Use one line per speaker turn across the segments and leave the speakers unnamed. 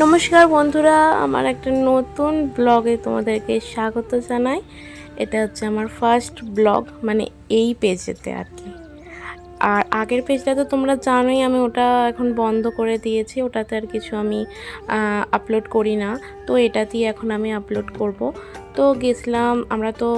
নমস্কার বন্ধুরা, আমার একটা নতুন ব্লগে তোমাদেরকে স্বাগত জানাই। এটা হচ্ছে আমার ফার্স্ট ব্লগ মানে এই পেজেতে আর কি। আর আগের পেজটা তো তোমরা জানোই, আমি ওটা এখন বন্ধ করে দিয়েছি, ওটাতে আর কিছু আমি আপলোড করি না। তো এটাতেই এখন আমি আপলোড করব। তো গেছিলাম, আমরা তো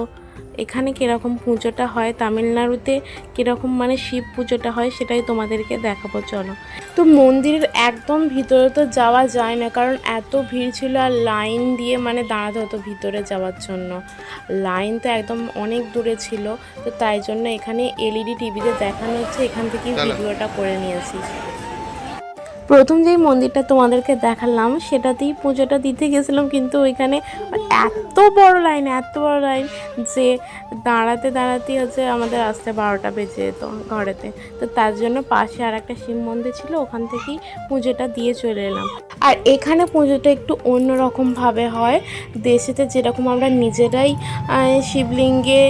এখানে কীরকম পুজোটা হয় তামিলনাড়ুতে কীরকম মানে শিব পুজোটা হয় সেটাই তোমাদেরকে দেখাবো চলো। তো মন্দিরের একদম ভিতরে তো যাওয়া যায় না কারণ এত ভিড় ছিল আর লাইন দিয়ে মানে দাঁড়াতে হতো ভিতরে যাওয়ার জন্য। লাইন তো একদম অনেক দূরে ছিল তো তাই জন্য এখানে এলইডি টিভিতে দেখানো হচ্ছে এখান থেকে ভিডিওটা করে নিয়েছি। প্রথম যেই মন্দিরটা তোমাদেরকে দেখালাম, সেটাতেই পুজোটা দিতে গেছিলাম, কিন্তু ওইখানে এত বড় লাইন এত বড় লাইন যে দাঁড়াতে দাঁড়াতেই হচ্ছে আমাদের আসতে বারোটা বেজে যেত ঘরেতে। তো তার জন্য পাশে আর একটা শিব মন্দির ছিল, ওখান থেকেই পুজোটা দিয়ে চলে এলাম। আর এখানে পুজোটা একটু অন্যরকমভাবে হয়। দেশেতে যেরকম আমরা নিজেরাই শিবলিঙ্গে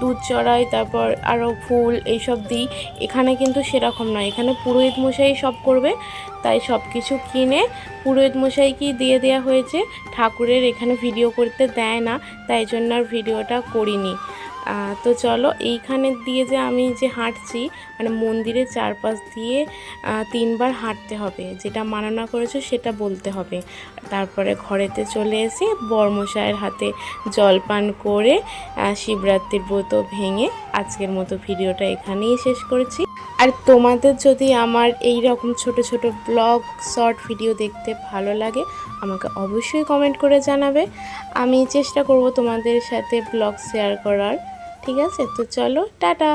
দুধ চড়াই, তারপর আরও ফুল এইসব দিই, এখানে কিন্তু সেরকম নয়। এখানে পুরোহিত মশাই সব করবে। তাই সব কিছু কিনে পুরোহিত মশাইকেই দিয়ে দেওয়া হয়েছে। ঠাকুরের এখানে ভিডিও করতে দেয় না, তাই জন্য আর ভিডিওটা করিনি। তো চলো এইখানে দিয়ে যে আমি যে হাঁটছি মানে মন্দিরের চারপাশ দিয়ে তিনবার হাঁটতে হবে। যেটা মাননা করেছ সেটা বলতে হবে। তারপরে ঘরেতে চলে এসে বর্মশায়ের হাতে জলপান করে শিবরাত্রির ব্রত ভেঙে আজকের মতো ভিডিওটা এখানেই শেষ করেছি। আর তোমাদের যদি আমার এই রকম ছোট ছোট ব্লগ শর্ট ভিডিও দেখতে ভালো লাগে, আমাকে অবশ্যই কমেন্ট করে জানাবে। আমি চেষ্টা করব তোমাদের সাথে ব্লগ শেয়ার করার। ঠিক আছে? তো চলো, টাটা!